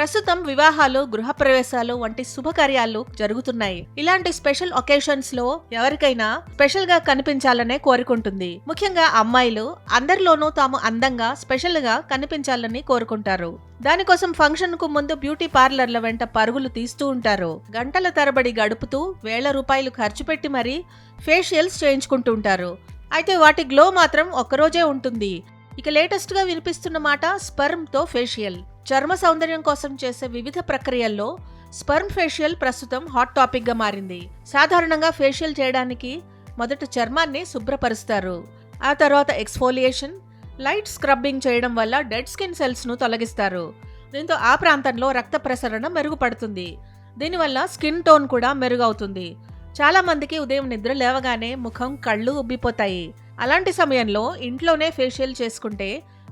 ప్రస్తుతం వివాహాలు గృహప్రవేశాలు వంటి శుభకార్యాలు జరుగుతున్నాయి. ఇలాంటి స్పెషల్ ఒకేషన్స్లో ఎవరికైనా స్పెషల్గా కనిపించాలనే కోరుకుంటుంది. ముఖ్యంగా అమ్మాయిలు అందరిలోనూ తాము అందంగా స్పెషల్గా కనిపించాలని కోరుకుంటారు. దానికోసం ఫంక్షన్కు ముందు బ్యూటీ పార్లర్ల వెంట పరుగులు తీస్తూ ఉంటారు. గంటల తరబడి గడుపుతూ వేల రూపాయలు ఖర్చు పెట్టి మరీ ఫేషియల్స్ చేయించుకుంటూ ఉంటారు. అయితే వాటి గ్లో మాత్రం ఒక్కరోజే ఉంటుంది. ఇక లేటెస్ట్గా వినిపిస్తున్న మాట స్పర్మ్తో ఫేషియల్. చర్మ సౌందర్యం కోసం చేసే వివిధ ప్రక్రియల్లో స్పర్మ్ ఫేషియల్ ప్రస్తుతం హాట్ టాపిక్గా మారింది. సాధారణంగా ఫేషియల్ చేయడానికి మొదట చర్మాన్ని శుభ్రపరుస్తారు. ఆ తర్వాత ఎక్స్ఫోలియేషన్ లైట్ స్క్రబ్బింగ్ చేయడం వల్ల డెడ్ స్కిన్ సెల్స్ను తొలగిస్తారు. దీంతో ఆ ప్రాంతంలో రక్త ప్రసరణ మెరుగుపడుతుంది. దీనివల్ల స్కిన్ టోన్ కూడా మెరుగవుతుంది. చాలా మందికి ఉదయం నిద్ర లేవగానే ముఖం కళ్ళు ఉబ్బిపోతాయి. అలాంటి సమయంలో ఇంట్లోనే ఫేషియల్ చేసుకుంటే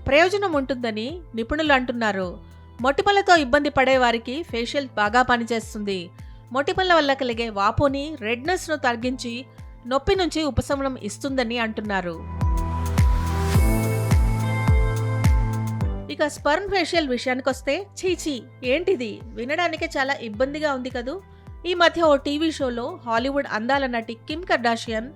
ప్రయోజనం ఉంటుందని నిపుణులు అంటున్నారు. మొటిమలతో ఇబ్బంది పడే వారికి ఫేషియల్ బాగా పనిచేస్తుంది. మొటిమల వల్ల కలిగే వాపుని రెడ్నెస్ను తగ్గించి నొప్పి నుంచి ఉపశమనం ఇస్తుందని అంటున్నారు. ఇక స్పర్మ్ ఫేషియల్ విషయానికి వస్తే చీచీ ఏంటిది? వినడానికి చాలా ఇబ్బందిగా ఉంది కదూ? ఈ మధ్య ఓ టీవీ షోలో హాలీవుడ్ అందాల నటి కిమ్ కర్డాషియన్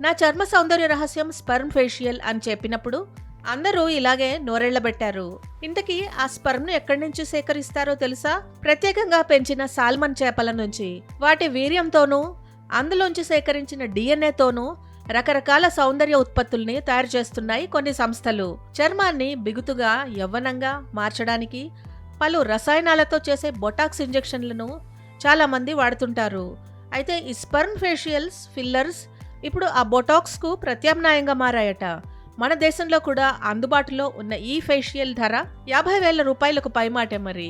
నా చర్మ సౌందర్య రహస్యం స్పర్మ్ ఫేషియల్ అని చెప్పినప్పుడు అందరూ ఇలాగే నోరెళ్ళబెట్టారు ఇంతకీ ఆ స్పర్మ్ను ఎక్కడి నుంచి సేకరిస్తారో తెలుసా? ప్రత్యేకంగా పెంచిన సాల్మన్ చేపల నుంచి. వాటి వీర్యంతోనూ అందులోంచి సేకరించిన డిఎన్ఏతోనూ రకరకాల సౌందర్య ఉత్పత్తుల్ని తయారు చేస్తున్నాయి కొన్ని సంస్థలు. చర్మాన్ని బిగుతుగా యవ్వనంగా మార్చడానికి పలు రసాయనాలతో చేసే బొటాక్స్ ఇంజెక్షన్లను చాలామంది వాడుతుంటారు. అయితే ఈ స్పర్మ్ ఫేషియల్స్ ఫిల్లర్స్ ఇప్పుడు ఆ బొటాక్స్కు ప్రత్యామ్నాయంగా మారాయట. మన దేశంలో కూడా అందుబాటులో ఉన్న ఈ ఫేషియల్ ధర యాభై వేల రూపాయలకు పైమాటే మరి.